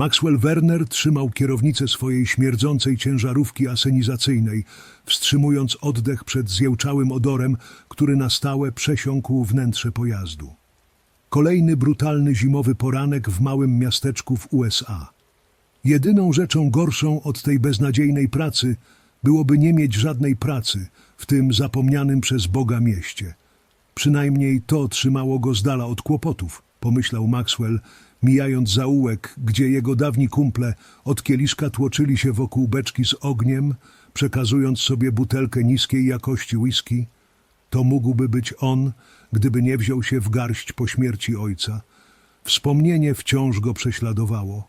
Maxwell Werner trzymał kierownicę swojej śmierdzącej ciężarówki asenizacyjnej, wstrzymując oddech przed zjełczałym odorem, który na stałe przesiąkł wnętrze pojazdu. Kolejny brutalny zimowy poranek w małym miasteczku w USA. Jedyną rzeczą gorszą od tej beznadziejnej pracy byłoby nie mieć żadnej pracy w tym zapomnianym przez Boga mieście. Przynajmniej to trzymało go z dala od kłopotów, pomyślał Maxwell, mijając zaułek, gdzie jego dawni kumple od kieliszka tłoczyli się wokół beczki z ogniem, przekazując sobie butelkę niskiej jakości whisky. To mógłby być on, gdyby nie wziął się w garść po śmierci ojca. Wspomnienie wciąż go prześladowało.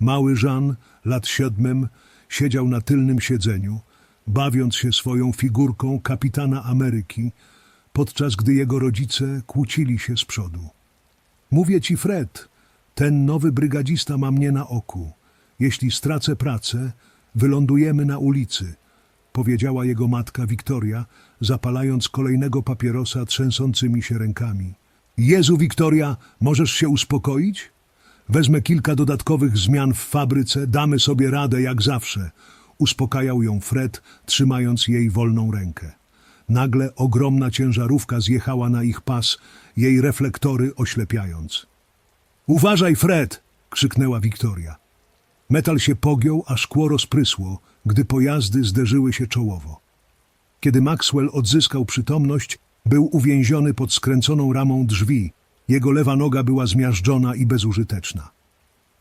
Mały Jean, lat siódmym, siedział na tylnym siedzeniu, bawiąc się swoją figurką kapitana Ameryki, podczas gdy jego rodzice kłócili się z przodu. Mówię ci, Fred, ten nowy brygadzista ma mnie na oku. Jeśli stracę pracę, wylądujemy na ulicy, powiedziała jego matka Wiktoria, zapalając kolejnego papierosa trzęsącymi się rękami. Jezu, Wiktoria, możesz się uspokoić? Wezmę kilka dodatkowych zmian w fabryce, damy sobie radę jak zawsze. Uspokajał ją Fred, trzymając jej wolną rękę. Nagle ogromna ciężarówka zjechała na ich pas, jej reflektory oślepiając. Uważaj, Fred! krzyknęła Wiktoria. Metal się pogiął, a szkło rozprysło, gdy pojazdy zderzyły się czołowo. Kiedy Maxwell odzyskał przytomność, był uwięziony pod skręconą ramą drzwi. Jego lewa noga była zmiażdżona i bezużyteczna.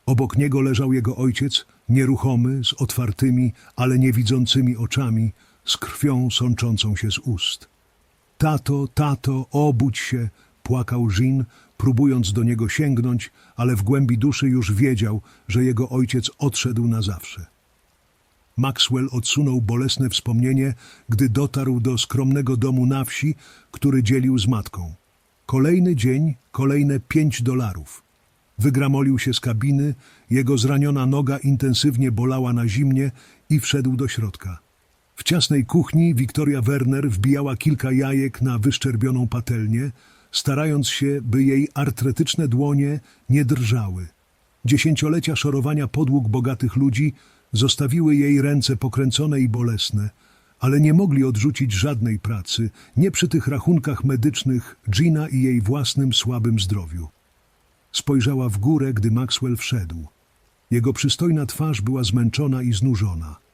Obok niego leżał jego ojciec, nieruchomy, z otwartymi, ale niewidzącymi oczami, z krwią sączącą się z ust. Tato, tato, obudź się, płakał Jean, próbując do niego sięgnąć, ale w głębi duszy już wiedział, że jego ojciec odszedł na zawsze. Maxwell odsunął bolesne wspomnienie, gdy dotarł do skromnego domu na wsi, który dzielił z matką. Kolejny dzień, kolejne pięć dolarów. Wygramolił się z kabiny, jego zraniona noga intensywnie bolała na zimnie i wszedł do środka. W ciasnej kuchni Wiktoria Werner wbijała kilka jajek na wyszczerbioną patelnię, starając się, by jej artretyczne dłonie nie drżały. Dziesięciolecia szorowania podłóg bogatych ludzi zostawiły jej ręce pokręcone i bolesne, ale nie mogli odrzucić żadnej pracy, nie przy tych rachunkach medycznych Gina i jej własnym słabym zdrowiu. Spojrzała w górę, gdy Maxwell wszedł. Jego przystojna twarz była zmęczona i znużona.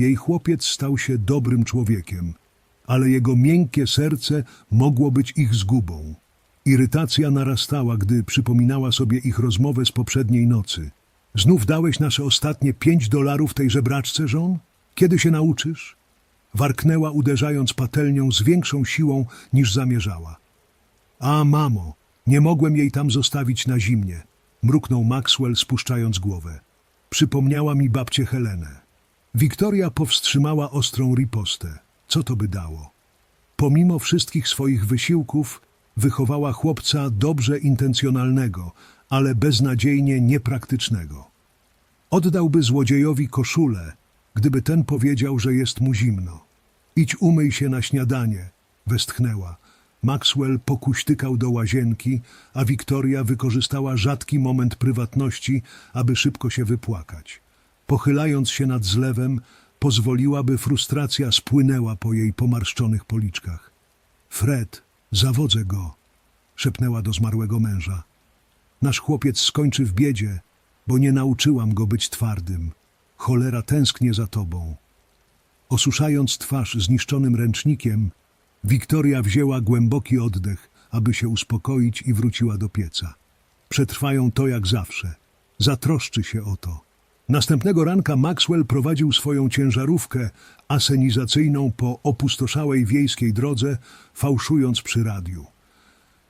Jej chłopiec stał się dobrym człowiekiem, ale jego miękkie serce mogło być ich zgubą. Irytacja narastała, gdy przypominała sobie ich rozmowę z poprzedniej nocy. Znów dałeś nasze ostatnie pięć dolarów tej żebraczce, żon? Kiedy się nauczysz? Warknęła, uderzając patelnią z większą siłą niż zamierzała. A, mamo, nie mogłem jej tam zostawić na zimnie, mruknął Maxwell, spuszczając głowę. Przypomniała mi babcię Helenę. Wiktoria powstrzymała ostrą ripostę. Co to by dało? Pomimo wszystkich swoich wysiłków, wychowała chłopca dobrze intencjonalnego, ale beznadziejnie niepraktycznego. Oddałby złodziejowi koszulę, gdyby ten powiedział, że jest mu zimno. Idź umyj się na śniadanie, westchnęła. Maxwell pokuśtykał do łazienki, a Wiktoria wykorzystała rzadki moment prywatności, aby szybko się wypłakać. Pochylając się nad zlewem, pozwoliła, by frustracja spłynęła po jej pomarszczonych policzkach. Fred, zawodzę go, szepnęła do zmarłego męża. Nasz chłopiec skończy w biedzie, bo nie nauczyłam go być twardym. Cholera tęsknie za tobą. Osuszając twarz zniszczonym ręcznikiem, Wiktoria wzięła głęboki oddech, aby się uspokoić i wróciła do pieca. Przetrwają to jak zawsze. Zatroszczy się o to. Następnego ranka Maxwell prowadził swoją ciężarówkę asenizacyjną po opustoszałej wiejskiej drodze, fałszując przy radiu.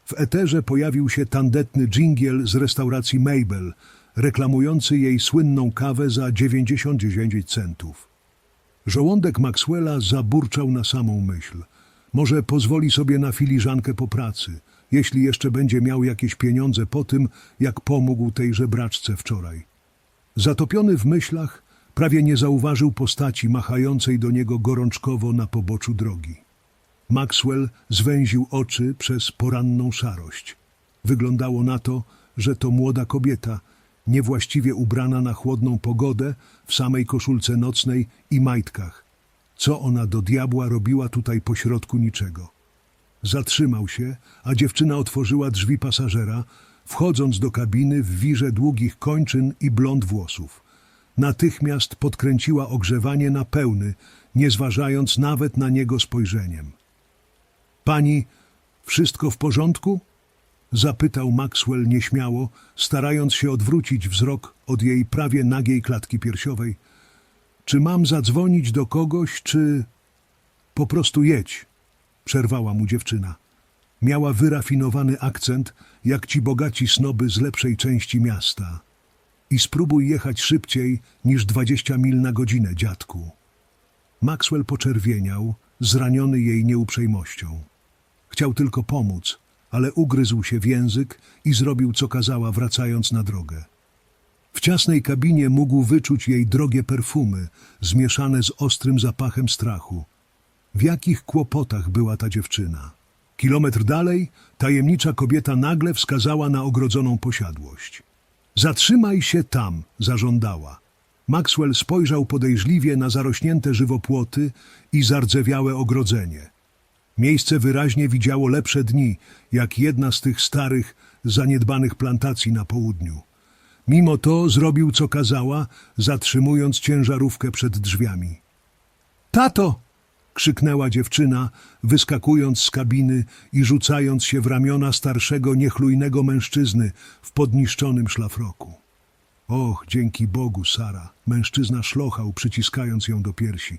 W eterze pojawił się tandetny dżingiel z restauracji Mabel, reklamujący jej słynną kawę za 99 centów. Żołądek Maxwella zaburczał na samą myśl. Może pozwoli sobie na filiżankę po pracy, jeśli jeszcze będzie miał jakieś pieniądze po tym, jak pomógł tej żebraczce wczoraj. Zatopiony w myślach, prawie nie zauważył postaci machającej do niego gorączkowo na poboczu drogi. Maxwell zwęził oczy przez poranną szarość. Wyglądało na to, że to młoda kobieta, niewłaściwie ubrana na chłodną pogodę, w samej koszulce nocnej i majtkach. Co ona do diabła robiła tutaj pośrodku niczego? Zatrzymał się, a dziewczyna otworzyła drzwi pasażera, wchodząc do kabiny w wirze długich kończyn i blond włosów. Natychmiast podkręciła ogrzewanie na pełny, nie zważając nawet na niego spojrzeniem. Pani, wszystko w porządku? Zapytał Maxwell nieśmiało, starając się odwrócić wzrok od jej prawie nagiej klatki piersiowej. Czy mam zadzwonić do kogoś, czy... Po prostu jedź, przerwała mu dziewczyna. Miała wyrafinowany akcent, jak ci bogaci snoby z lepszej części miasta. I spróbuj jechać szybciej niż dwadzieścia mil na godzinę, dziadku. Maxwell poczerwieniał, zraniony jej nieuprzejmością. Chciał tylko pomóc, ale ugryzł się w język i zrobił, co kazała, wracając na drogę. W ciasnej kabinie mógł wyczuć jej drogie perfumy, zmieszane z ostrym zapachem strachu. W jakich kłopotach była ta dziewczyna? Kilometr dalej tajemnicza kobieta nagle wskazała na ogrodzoną posiadłość. Zatrzymaj się tam, zażądała. Maxwell spojrzał podejrzliwie na zarośnięte żywopłoty i zardzewiałe ogrodzenie. Miejsce wyraźnie widziało lepsze dni, jak jedna z tych starych, zaniedbanych plantacji na południu. Mimo to zrobił, co kazała, zatrzymując ciężarówkę przed drzwiami. Tato! Krzyknęła dziewczyna, wyskakując z kabiny i rzucając się w ramiona starszego, niechlujnego mężczyzny w podniszczonym szlafroku. Och, dzięki Bogu, Sara, mężczyzna szlochał, przyciskając ją do piersi.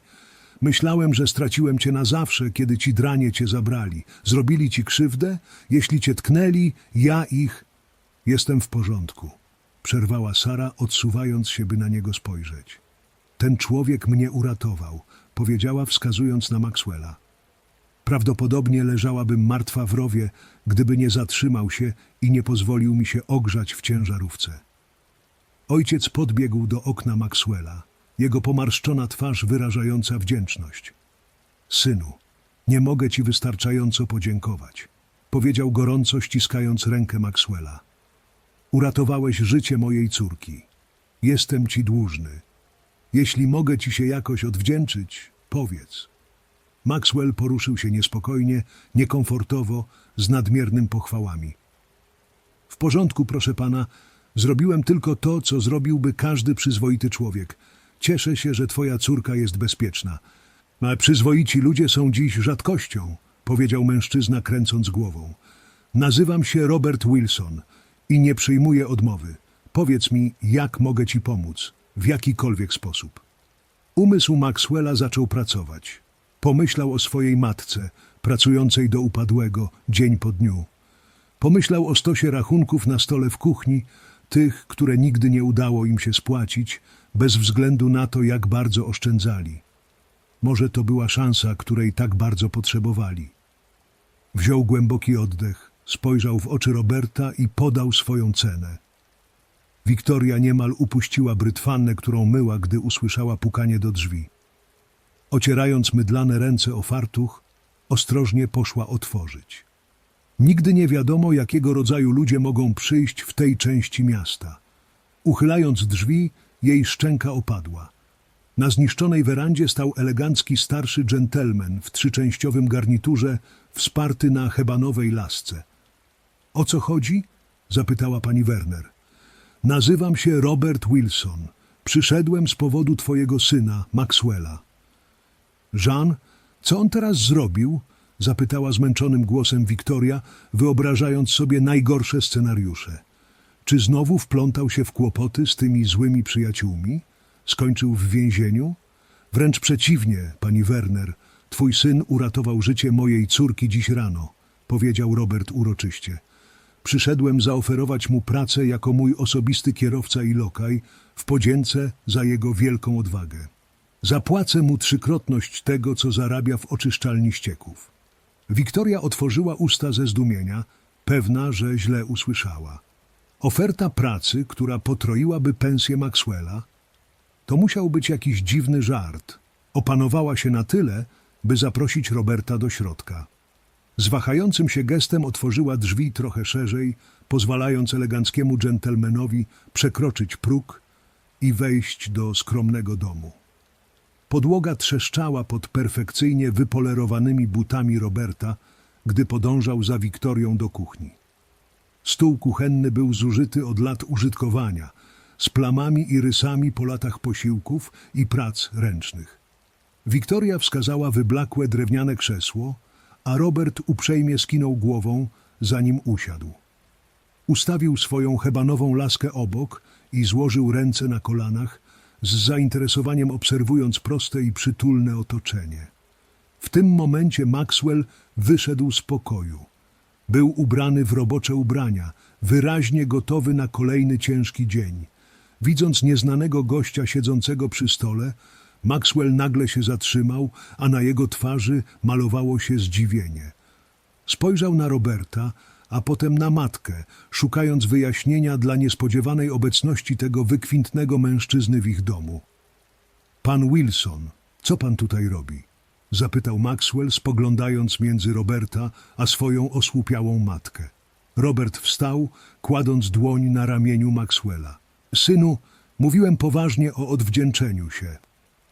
Myślałem, że straciłem cię na zawsze, kiedy ci dranie cię zabrali. Zrobili ci krzywdę? Jeśli cię tknęli, ja ich... Jestem w porządku, przerwała Sara, odsuwając się, by na niego spojrzeć. Ten człowiek mnie uratował, powiedziała, wskazując na Maxwella. Prawdopodobnie leżałabym martwa w rowie, gdyby nie zatrzymał się i nie pozwolił mi się ogrzać w ciężarówce. Ojciec podbiegł do okna Maxwella, jego pomarszczona twarz wyrażająca wdzięczność. Synu, nie mogę ci wystarczająco podziękować, powiedział gorąco, ściskając rękę Maxwella. Uratowałeś życie mojej córki. Jestem ci dłużny. Jeśli mogę ci się jakoś odwdzięczyć, powiedz. Maxwell poruszył się niespokojnie, niekomfortowo, z nadmiernym pochwałami. W porządku, proszę pana, zrobiłem tylko to, co zrobiłby każdy przyzwoity człowiek. Cieszę się, że twoja córka jest bezpieczna. A przyzwoici ludzie są dziś rzadkością, powiedział mężczyzna, kręcąc głową. Nazywam się Robert Wilson i nie przyjmuję odmowy. Powiedz mi, jak mogę ci pomóc, w jakikolwiek sposób. Umysł Maxwella zaczął pracować. Pomyślał o swojej matce, pracującej do upadłego, dzień po dniu. Pomyślał o stosie rachunków na stole w kuchni, tych, które nigdy nie udało im się spłacić, bez względu na to, jak bardzo oszczędzali. Może to była szansa, której tak bardzo potrzebowali. Wziął głęboki oddech, spojrzał w oczy Roberta i podał swoją cenę. Wiktoria niemal upuściła brytwannę, którą myła, gdy usłyszała pukanie do drzwi. Ocierając mydlane ręce o fartuch, ostrożnie poszła otworzyć. Nigdy nie wiadomo, jakiego rodzaju ludzie mogą przyjść w tej części miasta. Uchylając drzwi, jej szczęka opadła. Na zniszczonej werandzie stał elegancki starszy dżentelmen w trzyczęściowym garniturze, wsparty na hebanowej lasce. O co chodzi? zapytała pani Werner. Nazywam się Robert Wilson. Przyszedłem z powodu twojego syna, Maxwella. Jean, co on teraz zrobił? zapytała zmęczonym głosem Wiktoria, wyobrażając sobie najgorsze scenariusze. Czy znowu wplątał się w kłopoty z tymi złymi przyjaciółmi? Skończył w więzieniu? Wręcz przeciwnie, pani Werner. Twój syn uratował życie mojej córki dziś rano, powiedział Robert uroczyście. Przyszedłem zaoferować mu pracę jako mój osobisty kierowca i lokaj w podzięce za jego wielką odwagę. Zapłacę mu trzykrotność tego, co zarabia w oczyszczalni ścieków. Wiktoria otworzyła usta ze zdumienia, pewna, że źle usłyszała. Oferta pracy, która potroiłaby pensję Maxwella, to musiał być jakiś dziwny żart. Opanowała się na tyle, by zaprosić Roberta do środka. Z wahającym się gestem otworzyła drzwi trochę szerzej, pozwalając eleganckiemu dżentelmenowi przekroczyć próg i wejść do skromnego domu. Podłoga trzeszczała pod perfekcyjnie wypolerowanymi butami Roberta, gdy podążał za Wiktorią do kuchni. Stół kuchenny był zużyty od lat użytkowania, z plamami i rysami po latach posiłków i prac ręcznych. Wiktoria wskazała wyblakłe drewniane krzesło, a Robert uprzejmie skinął głową, zanim usiadł. Ustawił swoją hebanową laskę obok i złożył ręce na kolanach, z zainteresowaniem obserwując proste i przytulne otoczenie. W tym momencie Maxwell wyszedł z pokoju. Był ubrany w robocze ubrania, wyraźnie gotowy na kolejny ciężki dzień. Widząc nieznanego gościa siedzącego przy stole, Maxwell nagle się zatrzymał, a na jego twarzy malowało się zdziwienie. Spojrzał na Roberta, a potem na matkę, szukając wyjaśnienia dla niespodziewanej obecności tego wykwintnego mężczyzny w ich domu. Pan Wilson, co pan tutaj robi? Zapytał Maxwell, spoglądając między Roberta a swoją osłupiałą matkę. Robert wstał, kładąc dłoń na ramieniu Maxwella. Synu, mówiłem poważnie o odwdzięczeniu się.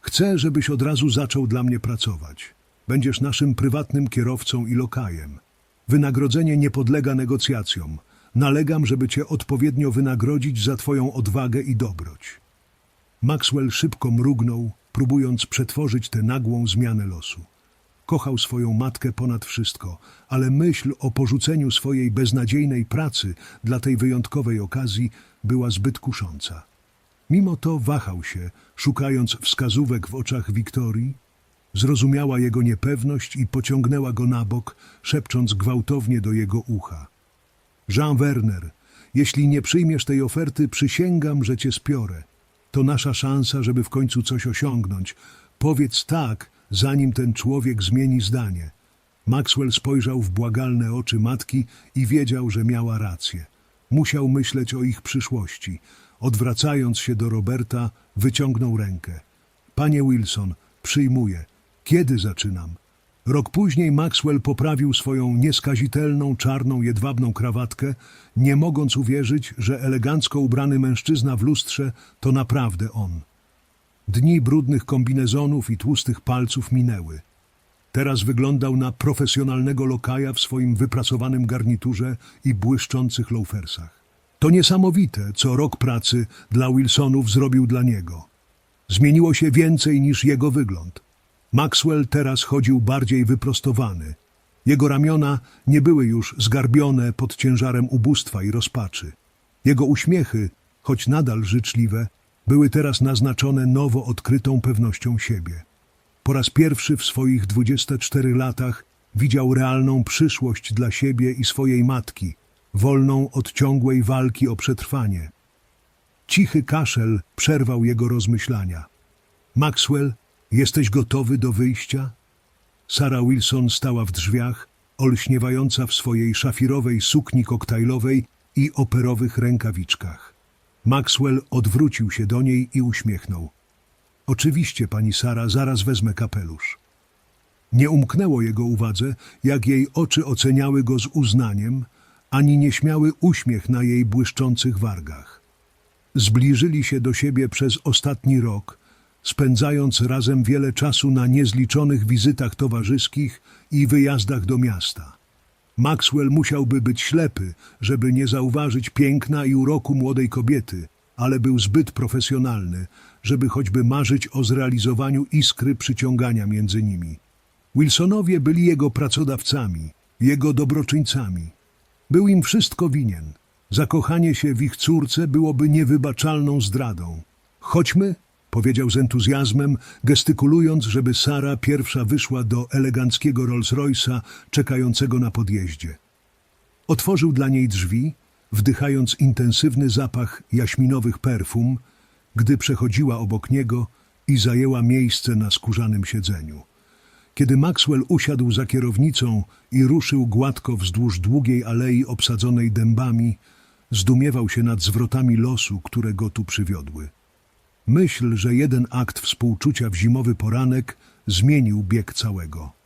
Chcę, żebyś od razu zaczął dla mnie pracować. Będziesz naszym prywatnym kierowcą i lokajem. Wynagrodzenie nie podlega negocjacjom. Nalegam, żeby cię odpowiednio wynagrodzić za twoją odwagę i dobroć. Maxwell szybko mrugnął, próbując przetworzyć tę nagłą zmianę losu. Kochał swoją matkę ponad wszystko, ale myśl o porzuceniu swojej beznadziejnej pracy dla tej wyjątkowej okazji była zbyt kusząca. Mimo to wahał się, szukając wskazówek w oczach Wiktorii. Zrozumiała jego niepewność i pociągnęła go na bok, szepcząc gwałtownie do jego ucha. Jean Werner, jeśli nie przyjmiesz tej oferty, przysięgam, że cię spiorę. To nasza szansa, żeby w końcu coś osiągnąć. Powiedz tak, zanim ten człowiek zmieni zdanie. Maxwell spojrzał w błagalne oczy matki i wiedział, że miała rację. Musiał myśleć o ich przyszłości. Odwracając się do Roberta, wyciągnął rękę. Panie Wilson, przyjmuję. Kiedy zaczynam? Rok później Maxwell poprawił swoją nieskazitelną, czarną, jedwabną krawatkę, nie mogąc uwierzyć, że elegancko ubrany mężczyzna w lustrze to naprawdę on. Dni brudnych kombinezonów i tłustych palców minęły. Teraz wyglądał na profesjonalnego lokaja w swoim wyprasowanym garniturze i błyszczących loafersach. To niesamowite, co rok pracy dla Wilsonów zrobił dla niego. Zmieniło się więcej niż jego wygląd. Maxwell teraz chodził bardziej wyprostowany. Jego ramiona nie były już zgarbione pod ciężarem ubóstwa i rozpaczy. Jego uśmiechy, choć nadal życzliwe, były teraz naznaczone nowo odkrytą pewnością siebie. Po raz pierwszy w swoich 24 latach widział realną przyszłość dla siebie i swojej matki, wolną od ciągłej walki o przetrwanie. Cichy kaszel przerwał jego rozmyślania. Maxwell, jesteś gotowy do wyjścia? Sara Wilson stała w drzwiach, olśniewająca w swojej szafirowej sukni koktajlowej i operowych rękawiczkach. Maxwell odwrócił się do niej i uśmiechnął. Oczywiście, pani Sara, zaraz wezmę kapelusz. Nie umknęło jego uwadze, jak jej oczy oceniały go z uznaniem, ani nieśmiały uśmiech na jej błyszczących wargach. Zbliżyli się do siebie przez ostatni rok, spędzając razem wiele czasu na niezliczonych wizytach towarzyskich i wyjazdach do miasta. Maxwell musiałby być ślepy, żeby nie zauważyć piękna i uroku młodej kobiety, ale był zbyt profesjonalny, żeby choćby marzyć o zrealizowaniu iskry przyciągania między nimi. Wilsonowie byli jego pracodawcami, jego dobroczyńcami. Był im wszystko winien. Zakochanie się w ich córce byłoby niewybaczalną zdradą. Chodźmy, powiedział z entuzjazmem, gestykulując, żeby Sara pierwsza wyszła do eleganckiego Rolls-Royce'a czekającego na podjeździe. Otworzył dla niej drzwi, wdychając intensywny zapach jaśminowych perfum, gdy przechodziła obok niego i zajęła miejsce na skórzanym siedzeniu. Kiedy Maxwell usiadł za kierownicą i ruszył gładko wzdłuż długiej alei obsadzonej dębami, zdumiewał się nad zwrotami losu, które go tu przywiodły. Myśl, że jeden akt współczucia w zimowy poranek zmienił bieg całego.